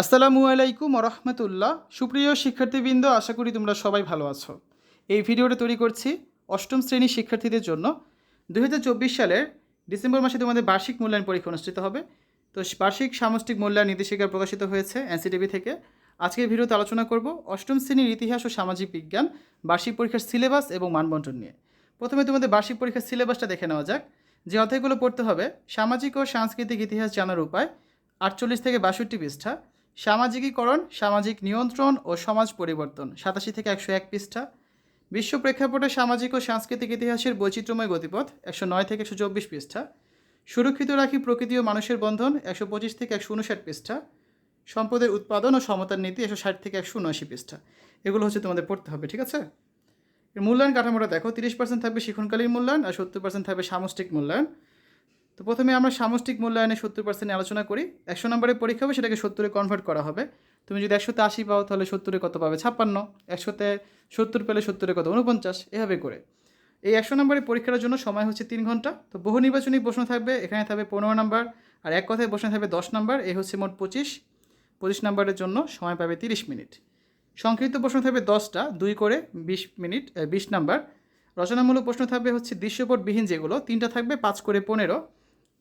আসসালামু আলাইকুম রহমতুল্লাহ। সুপ্রিয় শিক্ষার্থীবৃন্দ, আশা করি তোমরা সবাই ভালো আছো। এই ভিডিওটা তৈরি করছি অষ্টম শ্রেণির শিক্ষার্থীদের জন্য। দু হাজার চব্বিশ সালের ডিসেম্বর মাসে তোমাদের বার্ষিক মূল্যায়ন পরীক্ষা অনুষ্ঠিত হবে। তো বার্ষিক সামষ্টিক মূল্যায়ন নির্দেশিকা প্রকাশিত হয়েছে এনসিটিভি থেকে। আজকের ভিডিওতে আলোচনা করব অষ্টম শ্রেণির ইতিহাস ও সামাজিক বিজ্ঞান, বার্ষিক পরীক্ষার সিলেবাস এবং মানবন্টন নিয়ে। প্রথমে তোমাদের বার্ষিক পরীক্ষার সিলেবাসটা দেখে নেওয়া যাক। যে অধ্যায়গুলো পড়তে হবে, সামাজিক ও সাংস্কৃতিক ইতিহাস জানার উপায় আটচল্লিশ থেকে বাষট্টি পৃষ্ঠা সামাজিকীকরণ, সামাজিক নিয়ন্ত্রণ ও সমাজ পরিবর্তন, সাতাশি থেকে একশো এক পৃষ্ঠা। বিশ্ব প্রেক্ষাপটে সামাজিক ও সাংস্কৃতিক ইতিহাসের বৈচিত্র্যময় গতিপথ, একশো নয় থেকে একশো চব্বিশ পৃষ্ঠা। সুরক্ষিত রাখি প্রকৃতি ও মানুষের বন্ধন, একশো পঁচিশ থেকে একশো উনষাট পৃষ্ঠা। সম্পদের উৎপাদন ও সমতার নীতি, একশো ষাট থেকে একশো উনআশি পৃষ্ঠা। এগুলো হচ্ছে তোমাদের পড়তে হবে, ঠিক আছে? এর মূল্যায়ন কাঠামোটা দেখো, তিরিশ পার্সেন্ট থাকবে শিক্ষণকালীন মূল্যায়ন আর সত্তর পার্সেন্ট থাকবে সামষ্টিক মূল্যায়ন। তো প্রথমে আমরা সামষ্টিক মূল্যায়নে সত্তর পার্সেন্ট আলোচনা করি। একশো নম্বরের পরীক্ষা হবে, সেটাকে সত্তরে কনভার্ট করা হবে। তুমি যদি একশোতে আশি পাও, তাহলে সত্তরে কত পাবে? ছাপ্পান্ন। একশোতে সত্তর পেলে সত্তরে কত? উনপঞ্চাশ। এভাবে করে। এই একশো নম্বরের পরীক্ষার জন্য সময় হচ্ছে তিন ঘণ্টা। তো বহু নির্বাচনী প্রশ্ন থাকবে, এখানে থাকবে পনেরো নম্বর। আর এক কথায় প্রশ্ন থাকবে দশ নম্বর। এই হচ্ছে মোট পঁচিশ। পঁচিশ নম্বরের জন্য সময় পাবে তিরিশ মিনিট। সংক্ষিপ্ত প্রশ্ন থাকবে দশটা, দুই করে বিশ মিনিট বিশ নাম্বার। রচনামূলক প্রশ্ন থাকবে হচ্ছে দৃশ্যপটবিহীন যেগুলো। তিনটা থাকবে, পাঁচ করে পনেরো।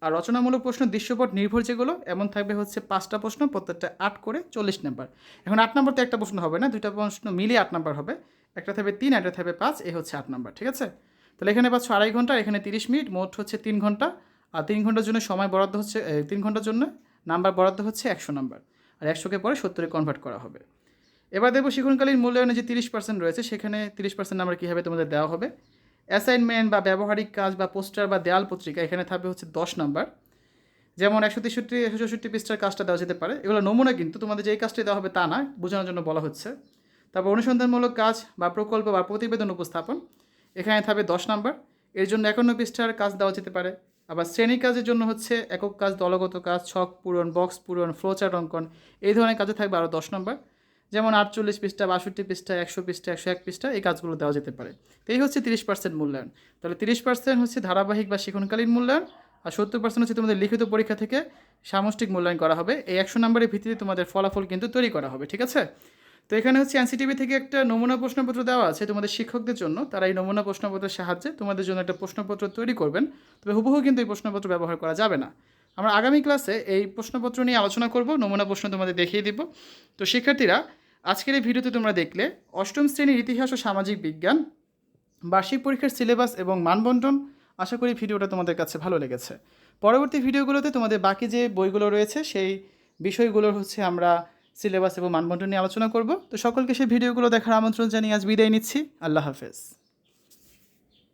আর রচনামূলক প্রশ্ন দৃশ্যপট নির্ভর যেগুলো, এমন থাকবে হচ্ছে পাঁচটা প্রশ্ন, প্রত্যেকটা আট করে চল্লিশ নাম্বার। এখন আট নাম্বার তো একটা প্রশ্ন হবে না, দুইটা প্রশ্ন মিলিয়ে আট নাম্বার হবে। একটা থাকবে তিন, একটা থাকবে পাঁচ, এ হচ্ছে আট নাম্বার, ঠিক আছে? তাহলে এখানে পাচ্ছ আড়াই ঘণ্টা, এখানে তিরিশ মিনিট, মোট হচ্ছে তিন ঘণ্টা। আর তিন ঘণ্টার জন্য সময় বরাদ্দ হচ্ছে তিন ঘণ্টার জন্য নাম্বার বরাদ্দ হচ্ছে একশো নাম্বার। আর একশোকে পরে সত্তরে কনভার্ট করা হবে। এবার দেখব শিক্ষণকালীন মূল্যায়নে যে তিরিশ পার্সেন্ট রয়েছে, সেখানে তিরিশ পার্সেন্ট নাম্বার কীভাবে তোমাদের দেওয়া হবে। অ্যাসাইনমেন্ট বা ব্যবহারিক কাজ বা পোস্টার বা দেয়াল পত্রিকা এখানে থাকবে হচ্ছে দশ নম্বর। যেমন একশো তেষট্টি, একশো চৌষট্টি পৃষ্ঠার কাজটা দেওয়া যেতে পারে। এগুলো নমুনা কিন্তু তোমাদের যেই কাজটি দেওয়া হবে তা না, বোঝানোর জন্য বলা হচ্ছে। তারপর অনুসন্ধানমূলক কাজ বা প্রকল্প বা প্রতিবেদন উপস্থাপন, এখানে থাকবে দশ নম্বর। এর জন্য একান্ন পৃষ্ঠার কাজ দেওয়া যেতে পারে। আবার শ্রেণি কাজের জন্য হচ্ছে একক কাজ, দলগত কাজ, ছক পূরণ, বক্স পূরণ ফ্লোচার্ট অঙ্কন, এই ধরনের কাজে থাকবে আরও দশ নম্বর। যেমন আটচল্লিশ পৃষ্ঠা, বাষট্টি পৃষ্ঠা, একশো পৃষ্ঠা, একশো এক পৃষ্ঠা এই কাজগুলো দেওয়া যেতে পারে। তো এই হচ্ছে তিরিশ পার্সেন্ট মূল্যায়ন। তাহলে তিরিশ পার্সেন্ট হচ্ছে ধারাবাহিক বা শিক্ষণকালীন মূল্যায়ন আর সত্তর পার্সেন্ট হচ্ছে তোমাদের লিখিত পরীক্ষা থেকে সামষ্টিক মূল্যায়ন করা হবে। এই একশো নম্বরের ভিত্তিতে তোমাদের ফলাফল কিন্তু তৈরি করা হবে, ঠিক আছে? তো এখানে হচ্ছে এনসিটিভি থেকে একটা নমুনা প্রশ্নপত্র দেওয়া আছে তোমাদের শিক্ষকদের জন্য। তারা এই নমুনা প্রশ্নপত্রের সাহায্যে তোমাদের জন্য একটা প্রশ্নপত্র তৈরি করবেন। তবে হুবহু কিন্তু এই প্রশ্নপত্র ব্যবহার করা যাবে না। আমরা আগামী ক্লাসে এই প্রশ্নপত্র নিয়ে আলোচনা করব, নমুনা প্রশ্ন তোমাদের দেখিয়ে দিব। তো শিক্ষার্থীরা আজকের এই ভিডিওতে তোমরা দেখলে অষ্টম শ্রেণির ইতিহাস ও সামাজিক বিজ্ঞান, বার্ষিক পরীক্ষার সিলেবাস এবং মানবন্টন আশা করি ভিডিওটা তোমাদের কাছে ভালো লেগেছে। পরবর্তী ভিডিওগুলোতে তোমাদের বাকি যে বইগুলো রয়েছে, সেই বিষয়গুলোর হচ্ছে আমরা সিলেবাস এবং মানবন্টন নিয়ে আলোচনা করব। তো সকলকে সেই ভিডিওগুলো দেখার আমন্ত্রণ জানিয়ে আজ বিদায় নিচ্ছি। আল্লাহ হাফেজ।